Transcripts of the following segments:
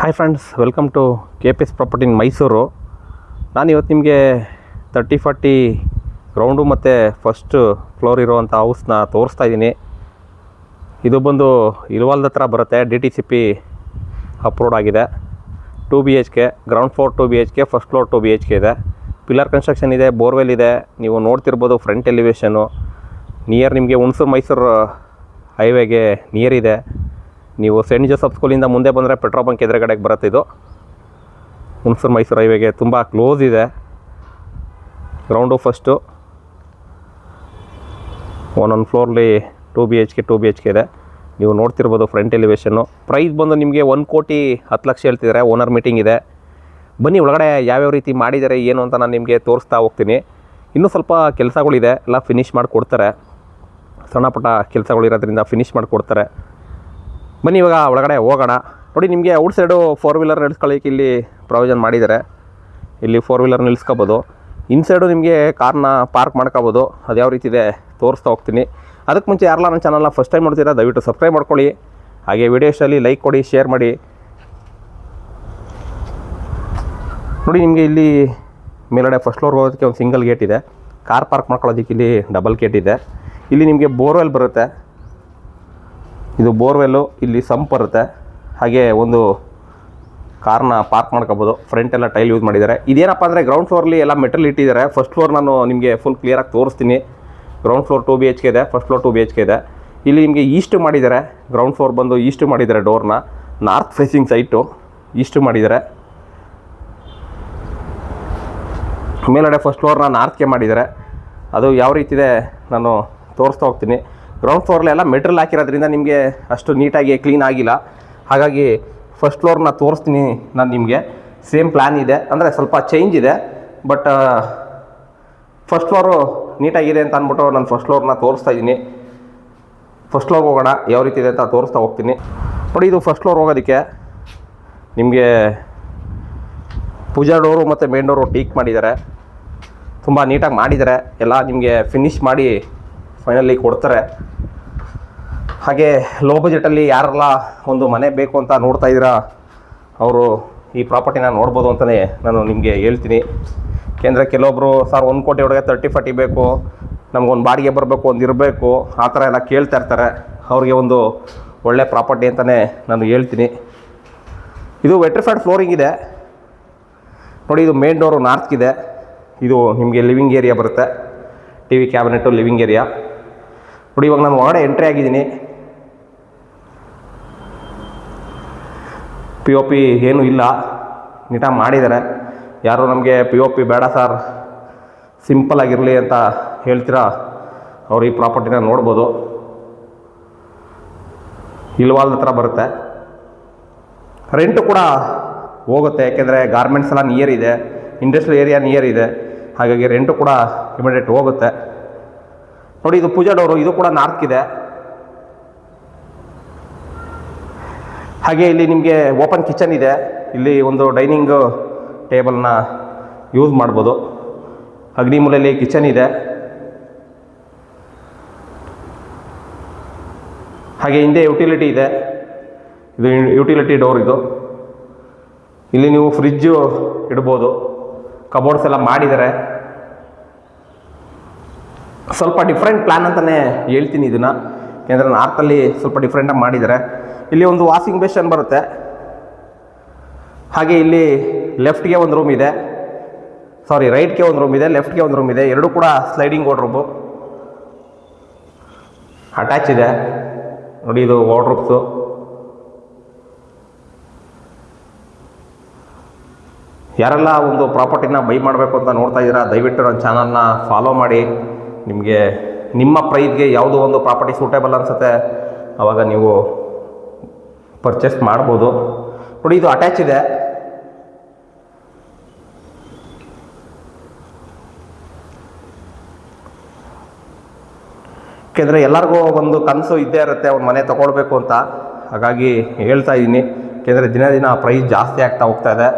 Hi friends welcome to K P S property in Mysuru ನಾನು ಇವತ್ತು ನಿಮಗೆ thirty forty ground ಮತ್ತು first floor ಇರುವಂಥ ಹೌಸ್ನ ತೋರಿಸ್ತಾ ಇದ್ದೀನಿ ಇದು ಬಂದು ಇಲ್ವಾಲ್ದ ಹತ್ರ ಬರುತ್ತೆ D T C P approved ಆಗಿದೆ. Two B H K ground floor two B H K first floor two B H K ಇದೆ. ಪಿಲ್ಲರ್ ಕನ್ಸ್ಟ್ರಕ್ಷನ್ ಇದೆ ಬೋರ್ವೆಲ್ ಇದೆ. ನೀವು ನೋಡ್ತಿರ್ಬೋದು ಫ್ರಂಟ್ ಎಲಿವೇಶನು ನಿಯರ್ ನಿಮಗೆ ಹುಣಸೂರು, ಮೈಸೂರು ಹೈವೇಗೆ ನಿಯರ್ ಇದೆ. ನೀವು ಸೆಂಟ್ ಜೋಸಫ್ ಸ್ಕೂಲಿಂದ ಮುಂದೆ ಬಂದರೆ ಪೆಟ್ರೋಲ್ ಬಂಕ್ ಎದುರುಗಡೆಗೆ ಬರುತ್ತೆ ಇದು. ಹುಣಸೂರು ಮೈಸೂರು ಹೈವೇಗೆ ತುಂಬ ಕ್ಲೋಸ್ ಇದೆ. ಗ್ರೌಂಡು ಫಸ್ಟು ಒಂದೊಂದು ಫ್ಲೋರ್ಲಿ two B H K two B H K ಇದೆ. ನೀವು ನೋಡ್ತಿರ್ಬೋದು ಫ್ರಂಟ್ ಎಲಿವೇಶನ್ನು ಪ್ರೈಸ್ ಬಂದು ನಿಮಗೆ ಒಂದು ಕೋಟಿ ಹತ್ತು ಲಕ್ಷ ಹೇಳ್ತಿದ್ದಾರೆ ಓನರ್ ಮೀಟಿಂಗ್ ಇದೆ. ಬನ್ನಿ ಒಳಗಡೆ ಯಾವ್ಯಾವ ರೀತಿ ಮಾಡಿದ್ದಾರೆ, ಏನು ಅಂತ ನಾನು ನಿಮಗೆ ತೋರಿಸ್ತಾ ಹೋಗ್ತೀನಿ. ಇನ್ನೂ ಸ್ವಲ್ಪ ಕೆಲಸಗಳಿದೆ, ಎಲ್ಲ ಫಿನಿಷ್ ಮಾಡಿಕೊಡ್ತಾರೆ. ಸಣ್ಣ ಪುಟ್ಟ ಕೆಲಸಗಳಿರೋದ್ರಿಂದ ಫಿನಿಷ್ ಮಾಡಿ ಕೊಡ್ತಾರೆ ಬನ್ನಿ ಇವಾಗ ಒಳಗಡೆ ಹೋಗೋಣ. ನೋಡಿ, ನಿಮಗೆ ಔಟ್ ಸೈಡು ಫೋರ್ ವೀಲರ್ ನಿಲ್ಸ್ಕೊಳ್ಳೋಕೆ ಇಲ್ಲಿ ಪ್ರಾವಿಷನ್ ಮಾಡಿದ್ದಾರೆ. ಇಲ್ಲಿ ಫೋರ್ ವೀಲರ್ ನಿಲ್ಸ್ಕೋಬೋದು. ಇನ್ಸೈಡು ನಿಮಗೆ ಕಾರ್ನ ಪಾರ್ಕ್ ಮಾಡ್ಕೋಬೋದು. ಅದು ಯಾವ ರೀತಿ ಇದೆ ತೋರಿಸ್ತಾ ಹೋಗ್ತೀನಿ. ಅದಕ್ಕೆ ಮುಂಚೆ ಯಾರಲ್ಲ ನನ್ನ ಚಾನಲ್ನ ಫಸ್ಟ್ ಟೈಮ್ ನೋಡ್ತೀರಾ ದಯವಿಟ್ಟು ಸಬ್ಸ್ಕ್ರೈಬ್ ಮಾಡ್ಕೊಳ್ಳಿ. ಹಾಗೆ ವಿಡಿಯೋ ಲೈಕ್ ಕೊಡಿ ಶೇರ್ ಮಾಡಿ. ನೋಡಿ, ನಿಮಗೆ ಇಲ್ಲಿ ಮೇಲಡೆ ಫಸ್ಟ್ ಫ್ಲೋರ್ಗೆ ಹೋಗೋದಕ್ಕೆ ಒಂದು ಸಿಂಗಲ್ ಗೇಟ್ ಇದೆ. ಕಾರ್ ಪಾರ್ಕ್ ಮಾಡ್ಕೊಳ್ಳೋದಕ್ಕೆ ಇಲ್ಲಿ ಡಬಲ್ ಗೇಟ್ ಇದೆ. ಇಲ್ಲಿ ನಿಮಗೆ ಬೋರ್ವೆಲ್ ಬರುತ್ತೆ. ಇದು ಬೋರ್ವೆಲ್ಲು, ಇಲ್ಲಿ ಸಂಪ್ ಬರುತ್ತೆ. ಹಾಗೆ ಒಂದು ಕಾರ್ನ ಪಾರ್ಕ್ ಮಾಡ್ಕೋಬೋದು. ಫ್ರಂಟ್ ಎಲ್ಲ ಟೈಲ್ ಯೂಸ್ ಮಾಡಿದ್ದಾರೆ. ಇದೇನಪ್ಪ ಅಂದರೆ ಗ್ರೌಂಡ್ ಫ್ಲೋರ್ಲಿ ಎಲ್ಲ ಮೆಟಲ್ ಇಟ್ಟಿದ್ದಾರೆ. ಫಸ್ಟ್ ಫ್ಲೋರ್ ನಾನು ನಿಮಗೆ ಫುಲ್ ಕ್ಲಿಯರಾಗಿ ತೋರಿಸ್ತೀನಿ. Ground floor two B H K ಇದೆ. First floor two B H K ಇದೆ. ಇಲ್ಲಿ ನಿಮಗೆ ಈಸ್ಟ್ ಮಾಡಿದ್ದಾರೆ. ಗ್ರೌಂಡ್ ಫ್ಲೋರ್ ಬಂದು ಈಸ್ಟ್ ಮಾಡಿದ್ದಾರೆ ಡೋರ್ನ ನಾರ್ತ್ ಫೇಸಿಂಗ್ ಸೈಟು ಈಸ್ಟ್ ಮಾಡಿದ್ದಾರೆ. ಮೇಲಡೆ ಫಸ್ಟ್ ಫ್ಲೋರ್ನ ನಾರ್ತ್ಗೆ ಮಾಡಿದ್ದಾರೆ. ಅದು ಯಾವ ರೀತಿ ಇದೆ ನಾನು ತೋರಿಸ್ತಾ ಹೋಗ್ತೀನಿ. ಗ್ರೌಂಡ್ ಫ್ಲೋರ್ಲೆಲ್ಲ ಮೆಟ್ರಲ್ ಹಾಕಿರೋದ್ರಿಂದ ನಿಮಗೆ ಅಷ್ಟು ನೀಟಾಗಿ ಕ್ಲೀನ್ ಆಗಿಲ್ಲ. ಹಾಗಾಗಿ ಫಸ್ಟ್ ಫ್ಲೋರ್ನ ತೋರಿಸ್ತೀನಿ ನಾನು ನಿಮಗೆ. ಸೇಮ್ ಪ್ಲ್ಯಾನ್ ಇದೆ. ಅಂದರೆ ಸ್ವಲ್ಪ ಚೇಂಜ್ ಇದೆ. ಬಟ್ ಫಸ್ಟ್ ಫ್ಲೋರು ನೀಟಾಗಿದೆ ಅಂತ ಅಂದ್ಬಿಟ್ಟು ನಾನು ಫಸ್ಟ್ ಫ್ಲೋರ್ನ ತೋರಿಸ್ತಾ ಇದ್ದೀನಿ. ಫಸ್ಟ್ ಫ್ಲೋರ್ಗೆ ಹೋಗೋಣ, ಯಾವ ರೀತಿ ಇದೆ ಅಂತ ತೋರಿಸ್ತಾ ಹೋಗ್ತೀನಿ. ನೋಡಿ, ಇದು ಫಸ್ಟ್ ಫ್ಲೋರ್ ಹೋಗೋದಕ್ಕೆ ನಿಮಗೆ ಪೂಜಾ ಡೋರು ಮತ್ತು ಮೇನ್ ಡೋರು ಟೀಕ್ ಮಾಡಿದ್ದಾರೆ. ತುಂಬ ನೀಟಾಗಿ ಮಾಡಿದ್ದಾರೆ. ಎಲ್ಲ ನಿಮಗೆ ಫಿನಿಶ್ ಮಾಡಿ ಫೈನಲಿ ಕೊಡ್ತಾರೆ. ಹಾಗೆ ಲೋ ಬಜೆಟಲ್ಲಿ ಯಾರೆಲ್ಲ ಒಂದು ಮನೆ ಬೇಕು ಅಂತ ನೋಡ್ತಾ ಇದ್ದೀರಾ, ಅವರು ಈ ಪ್ರಾಪರ್ಟಿನ ನೋಡ್ಬೋದು ಅಂತಲೇ ನಾನು ನಿಮಗೆ ಹೇಳ್ತೀನಿ. ಏಕೆಂದರೆ ಕೆಲವೊಬ್ಬರು ಸರ್, ಒಂದು ಕೋಟಿ ಒಳಗೆ ತರ್ಟಿ ಫಾರ್ಟಿ ಬೇಕು, ನಮಗೊಂದು ಬಾಡಿಗೆ ಬರಬೇಕು, ಒಂದು ಇರಬೇಕು, ಆ ಥರ ಎಲ್ಲ ಕೇಳ್ತಾ ಇರ್ತಾರೆ. ಅವ್ರಿಗೆ ಒಂದು ಒಳ್ಳೆ ಪ್ರಾಪರ್ಟಿ ಅಂತಲೇ ನಾನು ಹೇಳ್ತೀನಿ. ಇದು ವೆಟ್ರಿಫೈಡ್ ಫ್ಲೋರಿಂಗ್ ಇದೆ. ನೋಡಿ, ಇದು ಮೇನ್ ಡೋರು ನಾರ್ತ್ಗಿದೆ ಇದು ನಿಮಗೆ ಲಿವಿಂಗ್ ಏರಿಯಾ ಬರುತ್ತೆ. T V cabinet living area. ನೋಡಿ, ಇವಾಗ ನಾನು ಒಳಗಡೆ ಎಂಟ್ರಿ ಆಗಿದ್ದೀನಿ. ಪಿ ಒ ಪಿ ಏನೂ ಇಲ್ಲ. ನೀಟಾಗಿ ಮಾಡಿದ್ದಾರೆ ಯಾರು ನಮಗೆ ಪಿ ಒ ಪಿ ಬೇಡ ಸರ್. ಸಿಂಪಲ್ ಆಗಿರಲಿ ಅಂತ ಹೇಳ್ತೀರಾ? ಅವ್ರು ಈ ಪ್ರಾಪರ್ಟಿನ ನೋಡ್ಬೋದು. ಇಲ್ವಾಲ್ದ ಹತ್ರ ಬರುತ್ತೆ. ರೆಂಟು ಕೂಡ ಹೋಗುತ್ತೆ. ಯಾಕೆಂದರೆ ಗಾರ್ಮೆಂಟ್ಸ್ ಎಲ್ಲ ನಿಯರ್ ಇದೆ. ಇಂಡಸ್ಟ್ರಿಯಲ್ ಏರಿಯಾ ನಿಯರ್ ಇದೆ. ಹಾಗಾಗಿ ರೆಂಟು ಕೂಡ ಇಮಿಡಿಯೇಟ್ ಹೋಗುತ್ತೆ. ನೋಡಿ ಇದು ಪೂಜಾ ಡೋರು ಇದು ಕೂಡ ನಾರ್ತ್ ಇದೆ. ಹಾಗೆ ಇಲ್ಲಿ ನಿಮಗೆ ಓಪನ್ ಕಿಚನ್ ಇದೆ. ಇಲ್ಲಿ ಒಂದು ಡೈನಿಂಗ್ ಟೇಬಲ್ನ ಯೂಸ್ ಮಾಡ್ಬೋದು. ಅಗ್ನಿ ಮೂಲೆಯಲ್ಲಿ ಕಿಚನ್ ಇದೆ. ಹಾಗೆ ಹಿಂದೆ ಯುಟಿಲಿಟಿ ಇದೆ. ಇದು ಯುಟಿಲಿಟಿ ಡೋರ್ ಇದು. ಇಲ್ಲಿ ನೀವು ಫ್ರಿಜ್ಜು ಇಡ್ಬೋದು. ಕಬೋರ್ಡ್ಸ್ ಎಲ್ಲ ಮಾಡಿದ್ದಾರೆ. ಸ್ವಲ್ಪ ಡಿಫ್ರೆಂಟ್ ಪ್ಲ್ಯಾನ್ ಅಂತಲೇ ಹೇಳ್ತೀನಿ ಇದನ್ನು. ಯಾಕೆಂದರೆ ನಾರ್ತಲ್ಲಿ ಸ್ವಲ್ಪ ಡಿಫ್ರೆಂಟಾಗಿ ಮಾಡಿದ್ದಾರೆ ಇಲ್ಲಿ ಒಂದು ವಾಷಿಂಗ್ ಬೇಷನ್ ಬರುತ್ತೆ. ಹಾಗೆ ಇಲ್ಲಿ ಲೆಫ್ಟ್ಗೆ ಒಂದು ರೂಮ್ ಇದೆ. ಸಾರಿ ರೈಟ್ಗೆ ಒಂದು ರೂಮ್ ಇದೆ ಲೆಫ್ಟ್ಗೆ ಒಂದು ರೂಮ್ ಇದೆ. ಎರಡು ಕೂಡ ಸ್ಲೈಡಿಂಗ್ ವಾರ್ಡ್ರೂಬು ಅಟ್ಯಾಚ್ ಇದೆ. ನೋಡಿ ಇದು ವಾರ್ಡ್ರೂಬ್ಸು ಯಾರೆಲ್ಲ ಒಂದು ಪ್ರಾಪರ್ಟಿನ ಬೈ ಮಾಡಬೇಕು ಅಂತ ನೋಡ್ತಾ ಇದ್ದೀರಾ, ದಯವಿಟ್ಟು ನನ್ನ ಚಾನಲ್ನ ಫಾಲೋ ಮಾಡಿ. ನಿಮಗೆ ನಿಮ್ಮ ಪ್ರೈಸ್ಗೆ ಯಾವುದೋ ಒಂದು ಪ್ರಾಪರ್ಟಿ ಸೂಟೇಬಲ್ ಅನಿಸುತ್ತೆ ಆವಾಗ ನೀವು ಪರ್ಚೇಸ್ ಮಾಡ್ಬೋದು. ನೋಡಿ, ಇದು ಅಟ್ಯಾಚ್ ಇದೆ. ಯಾಕೆಂದರೆ ಎಲ್ಲರಿಗೂ ಒಂದು ಕನಸು ಇದ್ದೇ ಇರುತ್ತೆ, ಒಂದು ಮನೆ ತೊಗೊಳ್ಬೇಕು ಅಂತ. ಹಾಗಾಗಿ ಹೇಳ್ತಾ ಇದ್ದೀನಿ. ಯಾಕೆಂದರೆ ದಿನ ದಿನ ಪ್ರೈಸ್ ಜಾಸ್ತಿ ಆಗ್ತಾ ಹೋಗ್ತಾ ಇದೆ.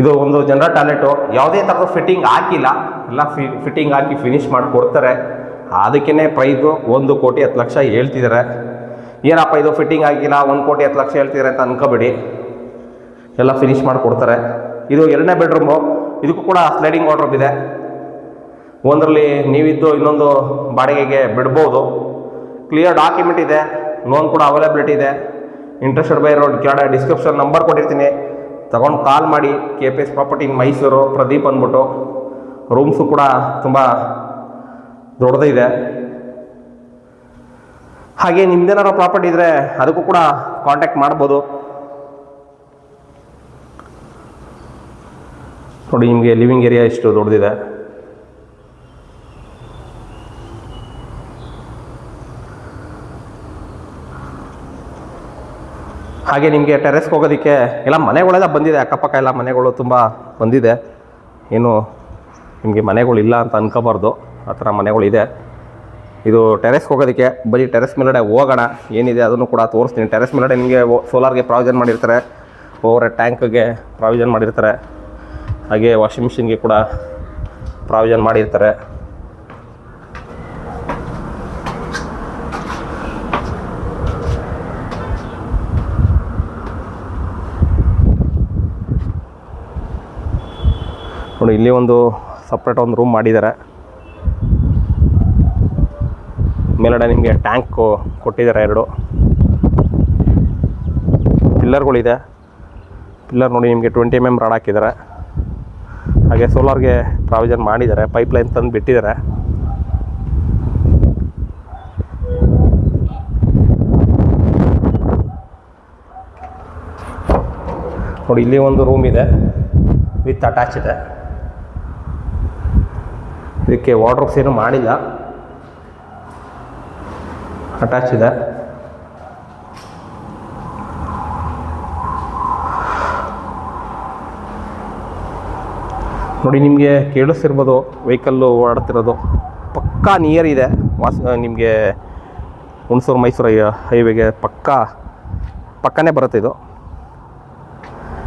ಇದು ಒಂದು ಜನರಲ್ ಟಾಯ್ಲೆಟು ಯಾವುದೇ ಥರದ ಫಿಟ್ಟಿಂಗ್ ಹಾಕಿಲ್ಲ. ಎಲ್ಲ ಫಿ ಫಿಟ್ಟಿಂಗ್ ಹಾಕಿ ಫಿನಿಷ್ ಮಾಡಿ ಕೊಡ್ತಾರೆ. ಅದಕ್ಕೇ ಪ್ರೈಸು ಒಂದು ಕೋಟಿ ಹತ್ತು ಲಕ್ಷ ಹೇಳ್ತಿದ್ದಾರೆ. ಏನಪ್ಪ ಇದು ಫಿಟ್ಟಿಂಗ್ ಆಗಿಲ್ಲ, ಒಂದು ಕೋಟಿ ಹತ್ತು ಲಕ್ಷ ಹೇಳ್ತಿದ್ದಾರೆ ಅಂತ ಅನ್ಕೋಬೇಡಿ. ಎಲ್ಲ ಫಿನಿಶ್ ಮಾಡಿಕೊಡ್ತಾರೆ ಇದು ಎರಡನೇ ಬೆಡ್ರೂಮು ಇದಕ್ಕೂ ಕೂಡ ಸ್ಲೈಡಿಂಗ್ ವಾಡ್ರೂಮ್ ಇದೆ. ಒಂದರಲ್ಲಿ ನೀವಿದ್ದು ಇನ್ನೊಂದು ಬಾಡಿಗೆಗೆ ಬಿಡ್ಬೋದು. ಕ್ಲಿಯರ್ ಡಾಕ್ಯುಮೆಂಟ್ ಇದೆ. ಲೋನ್ ಕೂಡ ಅವೈಲಬಿಲಿಟಿ ಇದೆ. ಇಂಟ್ರೆಸ್ಟೆಡ್ ಬೈ ರೋಡ್ ಕೆಳಗಡೆ ಡಿಸ್ಕ್ರಿಪ್ಷನ್ ನಂಬರ್ ಕೊಟ್ಟಿರ್ತೀನಿ. ತಗೊಂಡು ಕಾಲ್ ಮಾಡಿ K P S property Mysuru Pradeep ಅಂದ್ಬಿಟ್ಟು. ರೂಮ್ಸು ಕೂಡ ತುಂಬ ದೊಡ್ಡದಿದೆ ಹಾಗೆ ನಿಮ್ದೇನಾರು ಪ್ರಾಪರ್ಟಿ ಇದ್ರೆ ಅದಕ್ಕೂ ಕೂಡ ಕಾಂಟ್ಯಾಕ್ಟ್ ಮಾಡ್ಬೋದು. ನೋಡಿ, ನಿಮಗೆ ಲಿವಿಂಗ್ ಏರಿಯಾ ಇಷ್ಟು ದೊಡ್ಡದಿದೆ. ಹಾಗೆ ನಿಮಗೆ ಟೆರೆಸ್ಗೆ ಹೋಗೋದಕ್ಕೆ ಎಲ್ಲ ಮನೆಗಳೆಲ್ಲ ಬಂದಿದೆ. ಅಕ್ಕಪಕ್ಕ ಎಲ್ಲ ಮನೆಗಳು ತುಂಬ ಬಂದಿದೆ. ಏನು ನಿಮಗೆ ಮನೆಗಳು ಇಲ್ಲ ಅಂತ ಅನ್ಕೋಬಾರ್ದು. ಆ ಥರ ಮನೆಗಳಿದೆ ಇದು. ಟೆರೆಸ್ಗೆ ಹೋಗೋದಕ್ಕೆ ಬರೀ ಟೆರೆಸ್ ಮೇಲಡೆ ಹೋಗೋಣ, ಏನಿದೆ ಅದನ್ನು ಕೂಡ ತೋರಿಸ್ತೀನಿ. ಟೆರೆಸ್ ಮೇಲಡೆ ನಿಮಗೆ ಸೋಲಾರ್ಗೆ ಪ್ರಾವಿಷನ್ ಮಾಡಿರ್ತಾರೆ. ಓವರ್ ಟ್ಯಾಂಕ್ಗೆ ಪ್ರಾವಿಷನ್ ಮಾಡಿರ್ತಾರೆ. ಹಾಗೆ ವಾಷಿಂಗ್ ಮಿಷಿನ್ಗೆ ಕೂಡ ಪ್ರಾವಿಷನ್ ಮಾಡಿರ್ತಾರೆ. ನೋಡಿ, ಇಲ್ಲಿ ಒಂದು ಸಪ್ರೇಟ್ ಒಂದು ರೂಮ್ ಮಾಡಿದ್ದಾರೆ. ಮೇಲ್ಗಡೆ ನಿಮಗೆ ಟ್ಯಾಂಕು ಕೊಟ್ಟಿದ್ದಾರೆ ಎರಡು. ಪಿಲ್ಲರ್ಗಳಿದೆ ಪಿಲ್ಲರ್ ನೋಡಿ ನಿಮಗೆ ಟ್ವೆಂಟಿ ಎಂ ಎಂ ರಾಡ್ ಹಾಕಿದ್ದಾರೆ. ಹಾಗೆ ಸೋಲಾರ್ಗೆ ಪ್ರಾವಿಷನ್ ಮಾಡಿದ್ದಾರೆ. ಪೈಪ್ ಲೈನ್ ತಂದು ಬಿಟ್ಟಿದ್ದಾರೆ. ನೋಡಿ ಇಲ್ಲಿ ಒಂದು ರೂಮ್ ಇದೆ. ವಿತ್ ಅಟ್ಯಾಚ್ ಇದೆ. ಇದಕ್ಕೆ ವಾರ್ಡ್ರೋಬ್ಸ್ ಏನು ಮಾಡಿಲ್ಲ. ಅಟ್ಯಾಚ್ ಇದೆ. ನೋಡಿ, ನಿಮಗೆ ಕೇಳಿಸ್ತಿರ್ಬೋದು ವೆಹಿಕಲ್ಲು ಓಡಾಡ್ತಿರೋದು. ಪಕ್ಕಾ ನಿಯರ್ ಇದೆ. ವಾಸ್ ನಿಮಗೆ ಹುಣಸೂರು ಮೈಸೂರು ಹೈವೇಗೆ ಪಕ್ಕಾ ಪಕ್ಕನೇ ಬರುತ್ತೆ ಇದು.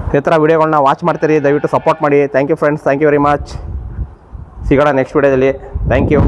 ಇದೇ ಥರ ವೀಡಿಯೋಗಳನ್ನ ವಾಚ್ ಮಾಡ್ತೀರಿ, ದಯವಿಟ್ಟು ಸಪೋರ್ಟ್ ಮಾಡಿ. Thank you friends thank you very much ಸಿಗೋಣ ನೆಕ್ಸ್ಟ್ ವೀಡಿಯೋದಲ್ಲಿ ಥ್ಯಾಂಕ್ ಯು